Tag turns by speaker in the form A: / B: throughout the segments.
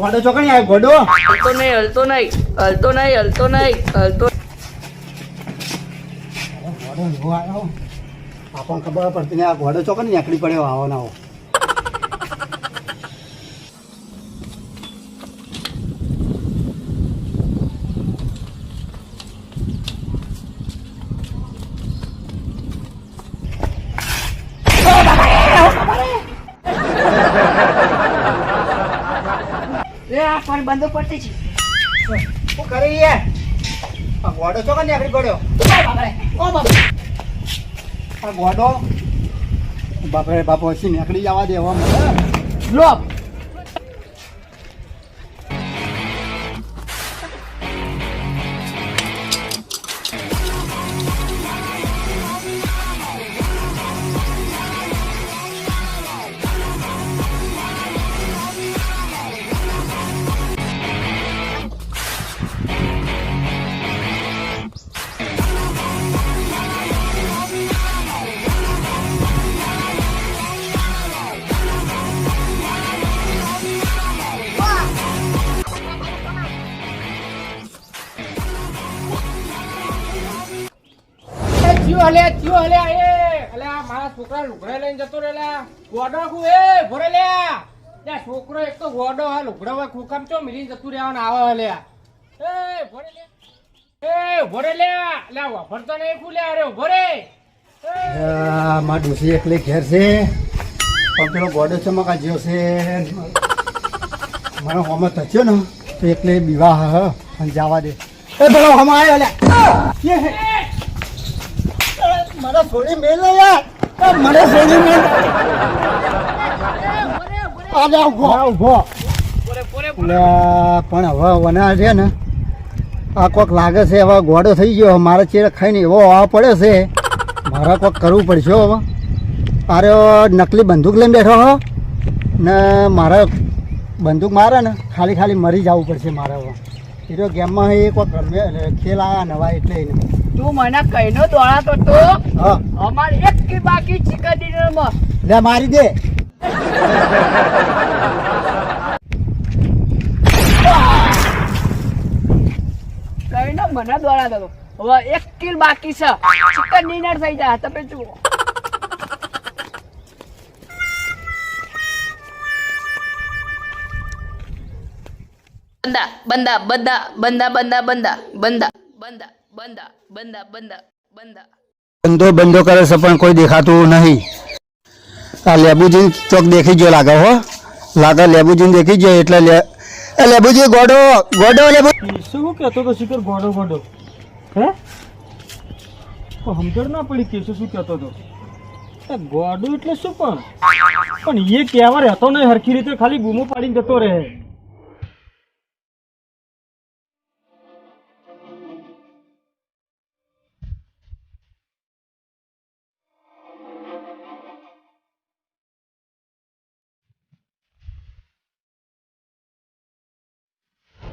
A: ગોડો ચોકડી આવ્યો ગોડો?
B: હલતો નહીં હલતો નહીં હલતો નહીં હલતો નહીં હલતો
A: આપણને ખબર પડતી નહીં આ ઘોડો ચોકડી નીકળી પડ્યો આવો ના આવો
B: લે આ પણ બંધો પડતી છે
A: શું કરી યાર આ ગોડો ચોકડી નીકળી ગોડો ઓ બાપ આ ગોડો? બાપરે બાપો હસી નીકળી જવા દે હવે મને.
B: લો.
C: થયો હલે થયો એ. અલે, આ મારા છોકરા લુગડા લઈને જતો રે લ્યા ગોડો કુ એ, ભરે લ્યા ત્યાં છોકરો એક તો ગોડો, હા લુગડા હોય ખોખામ ચો મિલીને જતું રહેવાનું આવે હલે એ, ભરે લે. એ, ભરે લ્યા લે વાપરતો નહીં ખુલે અરે ભરે
A: મા ડોસી એકલે ઘેર છે. પણ પેલો ગોડો ચમકા જ્યો છે. મને હોમો થયો ને, તો એકલે વિવાહ અને જવા દે. એ ભલો હમ આવ્યો લે. હે? મને છોડી મેલ યાર. મને છોડી મેલ. ઊભો. ઊભો. પણ હવે વના છે ને આ કોક લાગે છે હવે ગોડો થઈ ગયો. મારે ચેર ખાઈને એવો આવવા પડે છે. મારે કોક કરવું પડશે હવે. અરે નકલી બંદૂક લઈને બેઠો હો. ને મારે બંદૂક મારે ને ખાલી ખાલી મરી જવું પડશે મારે હવે. એ તો ગેમમાં એ કોક રમે ખેલ આવ્યા નવા એટલે એને.
B: તું મને કઈનો દોડા તો
A: તો
B: અમાર એક કી બાકી ચિકન ડિનરમાં
A: લે મારી દે.
B: કઈનો મને દોડા તો. હવે એક કિલ બાકી છે. ચિકન ડિનર થઈ જાય. તમે જુઓ. બંદા બંદા બંદા બંદા બંદા બંદા બંદા બંદા. બંદા બંદા બંદા બંદા.
A: બંધો બંધો કરે છે પણ કોઈ દેખાતું નહીં. આ લેબુજી ચોક દેખી ગયો લાગે હો. લાગે લેબુજી દેખી ગયો એટલે લે એ લેબુજી ગોડો ગોડો લેબુ
C: શું કહેતો તો શિકર ગોડો ગોડો. હે? તો સમજણ ના પડી કેસો શું કહેતો તો. એ ગોડો એટલે શું પણ? પણ એ કહેવા રહેતો નહીં હરખી રીતે ખાલી બૂમો પાડીને જતો રહે.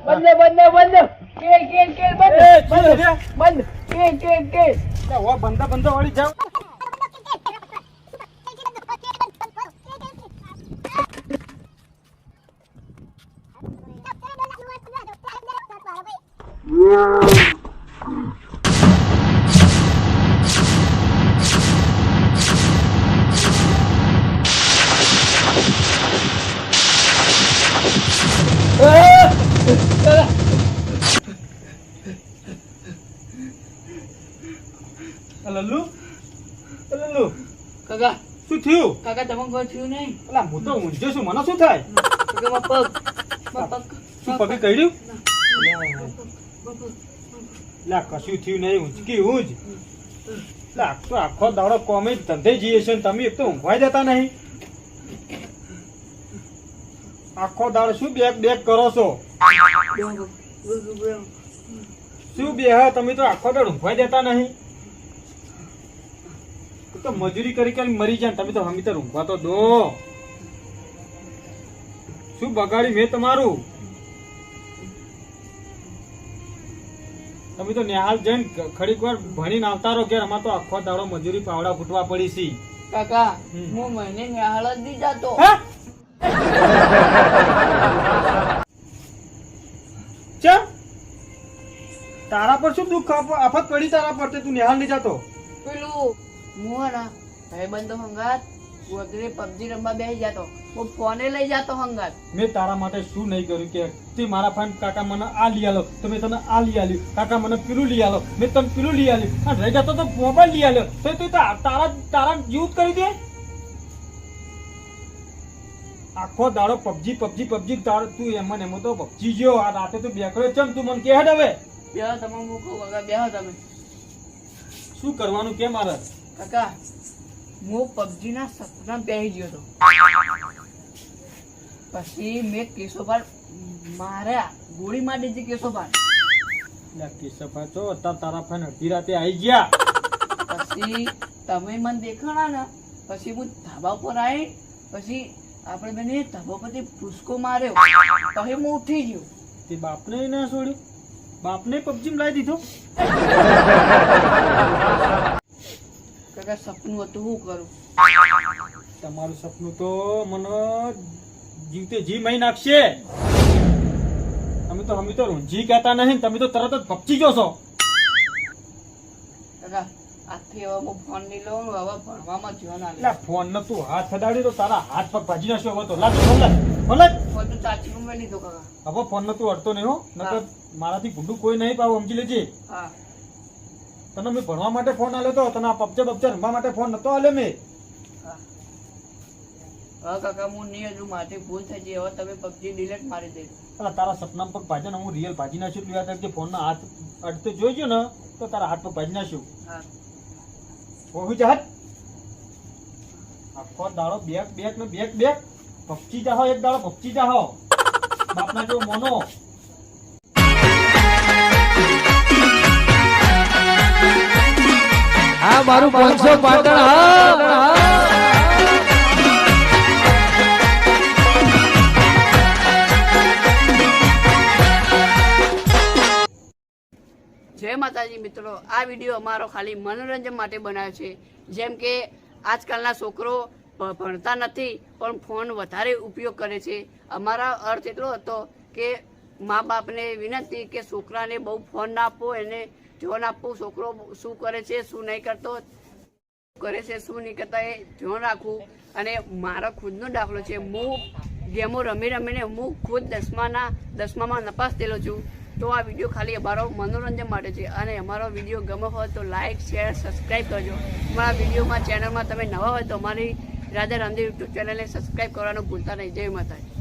B: બંધ બંધ બંધ. કેલ કેલ કેલ બંધ. બંધ કેલ કેલ કેલ.
C: બંધ બંધ વાળી જાવ
B: કાકા.
C: શું થયું?
B: કાકા તમને કોઈ થયું નહીં?
C: અલા હું તો ઊંઝો છું. મને શું થાય?
B: કાકા મારા પગ.
C: શું પગે કડ્યું લા કશું થયું નહીં. ઊંચકી ઊંઝ લા તો આખો દાડો કોમે ધંધે જઈએ છે તમે એક તો ઊંઘવાય જતા નહીં. આખો દાડો શું બેગ બેગ કરો છો? શું બે હા તમે તો આખો દાડો ઊંઘવાય દેતા નહીં. તો મજૂરી કરી કરી મરી જાય તમે તો હમી તો ઊંઘવા તો દો. શું બગાડ્યું મેં તમારું? તમે તો નિહાલ જઈને ખડીક વાર ભણીને આવતા રહો ઘેર અમાર તો આખો દાડો મજૂરી પાવડા ફૂટવા પડી છે.
B: કાકા હું મહિને નિહાળ જ દી જાતો.
C: ચમ તારા પર શું દુઃખ આફત પડી? તારા પર તું નિહાળ નહીં જાતો.
B: પેલું હું હે ને ભાઈબંધો હંગાત ગોદરે પબજી રમવા બેસી જતો. હું ફોને લઈ જતો હંગાત.
C: મેં તારા માટે શું નહીં કર્યું કે તે મારા ફાઈન કાકા મને આ લઈ આલો તો મેં તને આ લઈ આલ્યું કાકા મને પેલું લઈ આલો મેં તને પેલું લઈ આલ્યું. અને રહી જતો તો મોબાઈલ લઈ આલ્યો. તો તું તારા તારા યુઝ કરી દે. આખો દાડો પબજી પબજી પબજી તારો તું એમ ને એમ તો પબજી ગયો આ રાતે તું બેકરો ચમ તું મને કે હેડ હવે.
B: બે તમે મૂકો કાકા બેહો તમે.
C: શું કરવાનું કે મારે?
B: કાકા હું પબજી ના સપના બેસી ગયો હતો. પછી મેં કેશોભાર માર્યા ગોળી મારી દીધી કેશોભાર
C: કેશોભાઈ તો અત્યારે તારા ફેન અડધી રાતે આવી ગયા.
B: પછી તમે મને દેખાણા ને પછી હું ધાબા પર આવી પછી આપણે બેને ધાબા પરથી ભૂસકો માર્યો. તો હું ઉઠી ગયો.
C: તે બાપને ના છોડ્યું? બાપને પબજી લાવી દીધો?
B: કાકા સપનું હતું હું કરું?
C: તમારું સપનું તો મને જીવતે જી મહી નાખશે. અમે તો અમે તો રૂંજી કહેતા નહીં તમે તો તરત જ પપચી જો છો
B: કાકા આજથી હવે હું ફોન નહીં લઉં હવે ભણવામાં ધ્યાન આવે.
C: ફોન ને તું હાથ ફડાડી તો તારા હાથ પગ ભાજી નાખ્યો હવે તો. લાગ હવે ફોન ને તું અડતો નહીં હો નકર મારાથી ગુંડું કોઈ નહીં પાવું સમજી લેજે.
B: હા.
C: તને મેં ભણવા માટે ફોન આલ્યો તો? તને આ પબચે બબચે રમવા માટે ફોન નતો આલ્યો મેં?
B: હા. કાકા હું નહીં હજુ મારી ભૂલ થઈ ગઈ. હવે તમે પબજી ડિલેટ મારી દે.
C: અલા તારા સપના પર ભાજન હું રિયલ ભાજી નાખ્યું યાદ રાખજે ફોન ના હાથ અડતો જોઈ ને તો તારા હાથ પગ ભાજી નાખ્યું
B: હા.
C: હોવી જાત આખો દાડો બેક બેક ને બેક બેક. પપચી જાહો એક દાડો પપચી જાહો. બાપના જો મોનો.
D: હા મારું પાંચસો પાટણ
B: જય માતાજી મિત્રો, આ વીડિયો અમારો ખાલી મનોરંજન માટે બનાવ્યો છે. જેમ કે આજકાલના છોકરો ભણતા નથી, પણ ફોન વધારે ઉપયોગ કરે છે. અમારા અર્થ એટલો હતો કે મા બાપને વિનંતી કે છોકરાને બહુ ફોન ના આપો, એને ધ્યાન આપવું છોકરો શું કરે છે, શું નહીં કરતો કરે છે, શું નહીં કરતા, એ ધ્યાન રાખવું અને મારો ખુદનો દાખલો છે. હું ગેમો રમી રમીને હું ખુદ દસમાના, દસમામાં નપાસ થયેલો છું. તો આ વીડિયો ખાલી અમારો મનોરંજન માટે છે. અને અમારો વીડિયો ગમો હોય તો લાઇક શેર સબસ્ક્રાઈબ કરજો. અમારા વિડીયોમાં ચેનલમાં તમે નવા હોય તો અમારી રાજા રામદેવ યુટ્યુબ ચેનલને સબસ્ક્રાઈબ કરવાનું ભૂલતા નહીં. જય માતાજી.